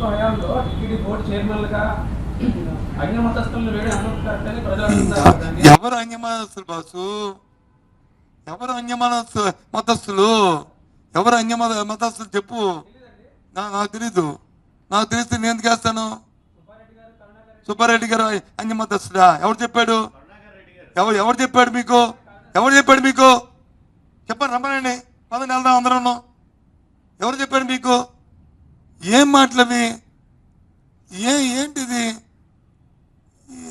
ప్రభుత్వ హయాంలో TTD board చైర్మన్లుగా అన్య మతస్థులను వేయడం ఎంతవరకు కరెక్ట్ ప్రజలు ఎవరు అన్యమనస్తులు బాసు? ఎవరు అన్యమనస్తు మతస్థులు ఎవరు అన్యమత మతస్థులు చెప్పు. నాకు తెలీదు. నాకు తెలిస్తే నేను ఎందుకు వేస్తాను సుబ్బారెడ్డి గారు అన్యమతస్తుడా? ఎవరు చెప్పాడు? ఎవరు ఎవరు చెప్పాడు మీకు? ఎవరు చెప్పాడు మీకు? చెప్పండి రమ్మనండి. పదండి వెళ్దాం అందరం ఎవరు చెప్పాడు మీకు? ఏం మాటలవి? ఏ ఏంటిది?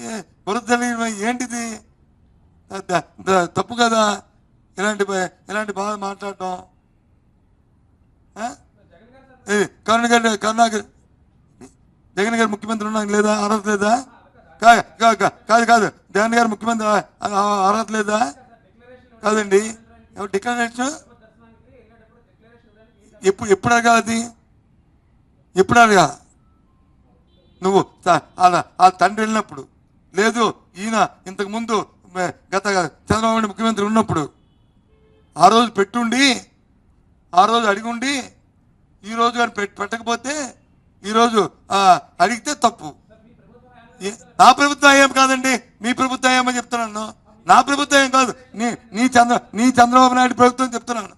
ఏ- ఏంటిది? ద- తప్పు కదా? ఇలాంటి ఇలాంటి బాధ మాట్లాడటం. ఏ, కరుణ గారు కరుణాకర్ జగన్ గారు ముఖ్యమంత్రి ఉన్నాక లేదా? అర్హత లేదా? కా- కా- కాదు కాదు. జగన్ గారు ముఖ్యమంత్రి అర్హత లేదా? కాదండి. డిక్లరేషన్. ఎప్పుడు ఎప్పుడు అడగాలి అది ఎప్పుడు నువ్వు అలా ఆ తండ్రి వెళ్ళినప్పుడు. లేదు ఈయన ఇంతకుముందు గత చంద్రబాబు నాయుడు ముఖ్యమంత్రి ఉన్నప్పుడు. ఆ రోజు పెట్టుండి ఆ రోజు అడిగుండి ఈ రోజు కానీ పెట్- పెట్టకపోతే ఈరోజు అడిగితే తప్పు. ఏ- నా ప్రభుత్వం ఏం కాదండి? మీ ప్రభుత్వం ఏమని చెప్తున్నాను నా ప్రభుత్వం ఏం కాదు. నీ నీ చంద్ర నీ చంద్రబాబు నాయుడు ప్రభుత్వం చెప్తున్నాను.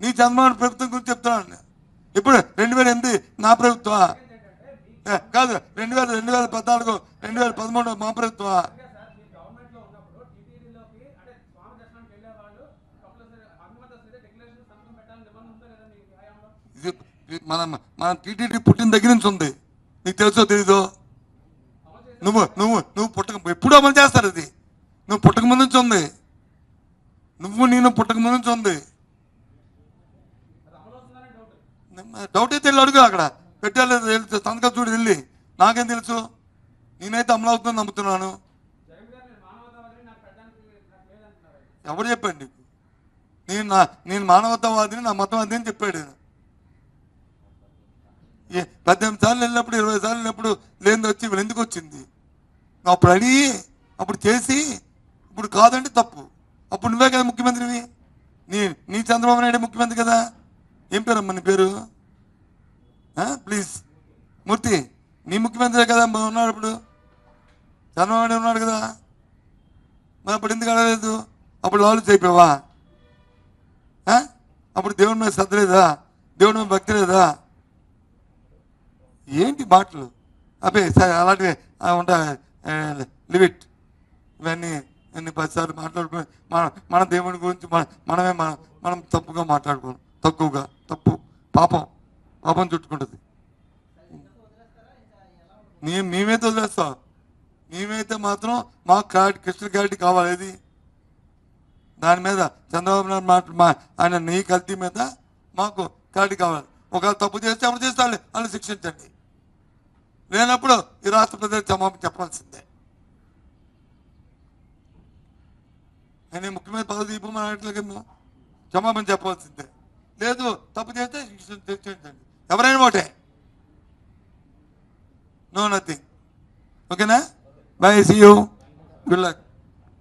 నీ చంద్రబాబు ప్రభుత్వం ఇప్పుడు రెండు వేల ఎనిమిది నా ప్రభుత్వం ఏ, కాదు రెండు వేల రెండు వేల పద్నాలుగు రెండు వేల పదమూడు మా ప్రభుత్వ మనం ఇది మన మన టీటీడీ పుట్టిన దగ్గర నుంచి ఉంది. నీకు తెలుసో తెలీదో? నువ్వు నువ్వు నువ్వు పుట్టక ఎప్పుడు అమలు చేస్తారు ఇది నువ్వు పుట్టక ముందు నుంచి ఉంది నువ్వు నేను పుట్టక ముందు నుంచి ఉంది డౌట్ అయితే వెళ్ళి అడుగు అక్కడ. పెట్టాలి సంతకం చూడు వెళ్ళి. నాకేం తెలుసు? నేనైతే అమలవుతుందని నమ్ముతున్నాను. ఎవరు చెప్పండి నేను నా నేను మానవతావాదిని నా మతవాది అని చెప్పాడు. ఏ పద్దెనిమిది సార్లు వెళ్ళినప్పుడు ఇరవై సార్లు వెళ్ళినప్పుడు లేనిది వచ్చి వీళ్ళు ఎందుకు వచ్చింది? అప్పుడు అడిగి అప్పుడు చేసి ఇప్పుడు కాదంటే తప్పు అప్పుడు నువ్వే కదా ముఖ్యమంత్రివి నీ నీ చంద్రబాబు నాయుడు ముఖ్యమంత్రి కదా ఏం పేరమ్మా నీ పేరు ప్లీజ్. మూర్తి నీ ముఖ్యమంత్రి కదా ఉన్నాడు ఇప్పుడు. చంద్రబాబు ఉన్నాడు కదా. మరి అప్పుడు ఎందుకు అడగలేదు? అప్పుడు లాలు అయిపోయావా అప్పుడు దేవుని మీద శ్రద్ధ లేదా? దేవుని మీద భక్తి లేదా? ఏంటి మాటలు? అబ్బే సరే అలాంటివి. ఉంటాయి ఉంటా లిమిట్. ఇవన్నీ ఎన్ని పదిసార్లు మాట్లాడుకుని మన మన దేవుని గురించి మన మనమే మన మనం తప్పుగా మాట్లాడుకోం తక్కువగా తప్పు పాపం. పాపం చుట్టుకుంటుంది. నీ మేమైతే వదిలేస్తాం మేమైతే మాత్రం మాకు క్లారిటీ క్రిస్టల్ క్లారిటీ కావాలి. ఇది దాని మీద చంద్రబాబు నాయుడు మాట మా ఆయన నీ కల్తీ మీద మాకు క్లారిటీ కావాలి. ఒకవేళ తప్పు చేస్తే అప్పుడు చేస్తాను అని శిక్షించండి. లేనప్పుడు ఈ రాష్ట్ర ప్రజలు క్షమాపణ చెప్పాల్సిందే. నేను ముఖ్యమంత్రి పదవి దీపం అనట్లేకేమో క్షమాపణ చెప్పాల్సిందే. లేదు తప్పు చేస్తే శిక్షించండి. ఎవరైనా ఒకటే? నో నథింగ్ ఓకేనా bye see you good luck